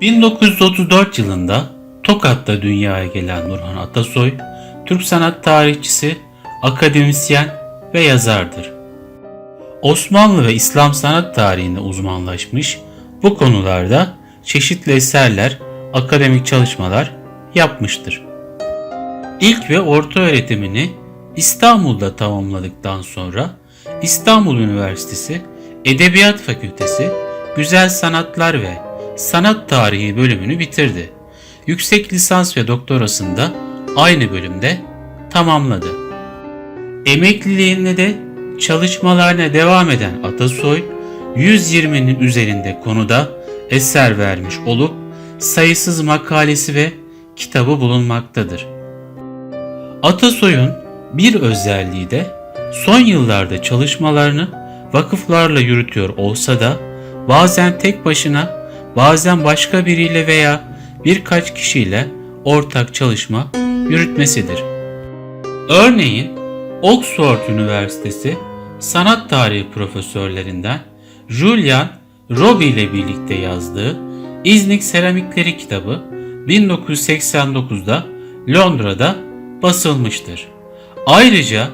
1934 yılında Tokat'ta dünyaya gelen Nurhan Atasoy, Türk sanat tarihçisi, akademisyen ve yazardır. Osmanlı ve İslam sanat tarihinde uzmanlaşmış, bu konularda çeşitli eserler, akademik çalışmalar yapmıştır. İlk ve orta öğretimini İstanbul'da tamamladıktan sonra İstanbul Üniversitesi Edebiyat Fakültesi Güzel Sanatlar ve Sanat Tarihi bölümünü bitirdi. Yüksek lisans ve doktorasını da aynı bölümde tamamladı. Emekliliğinde de çalışmalarına devam eden Atasoy, 120'nin üzerinde konuda eser vermiş olup sayısız makalesi ve kitabı bulunmaktadır. Atasoy'un bir özelliği de son yıllarda çalışmalarını vakıflarla yürütüyor olsa da bazen tek başına, bazen başka biriyle veya birkaç kişiyle ortak çalışma yürütmesidir. Örneğin Oxford Üniversitesi sanat tarihi profesörlerinden Julian Roby ile birlikte yazdığı İznik Seramikleri kitabı 1989'da Londra'da basılmıştır. Ayrıca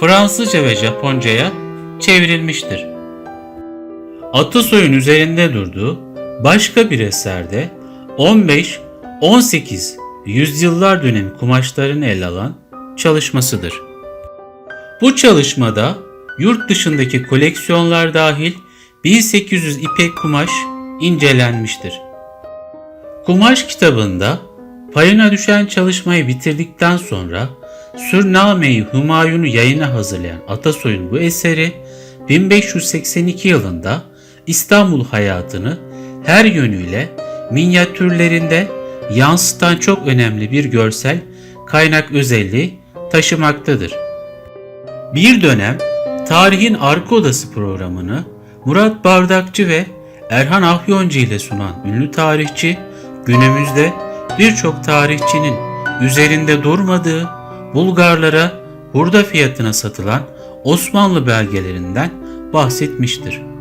Fransızca ve Japonca'ya çevrilmiştir. Atasoy'un üzerinde durduğu başka bir eserde 15-18 yüzyıllar dönemi kumaşlarını ele alan çalışmasıdır. Bu çalışmada yurt dışındaki koleksiyonlar dahil 1800 ipek kumaş incelenmiştir. Kumaş kitabında payına düşen çalışmayı bitirdikten sonra Sürname-i Hümayun'u yayına hazırlayan Atasoy'un bu eseri 1582 yılında İstanbul hayatını her yönüyle minyatürlerinde yansıtan çok önemli bir görsel kaynak özelliği taşımaktadır. Bir dönem Tarihin Arka Odası programını Murat Bardakçı ve Erhan Afyoncu ile sunan ünlü tarihçi günümüzde birçok tarihçinin üzerinde durmadığı Bulgarlara hurda fiyatına satılan Osmanlı belgelerinden bahsetmiştir.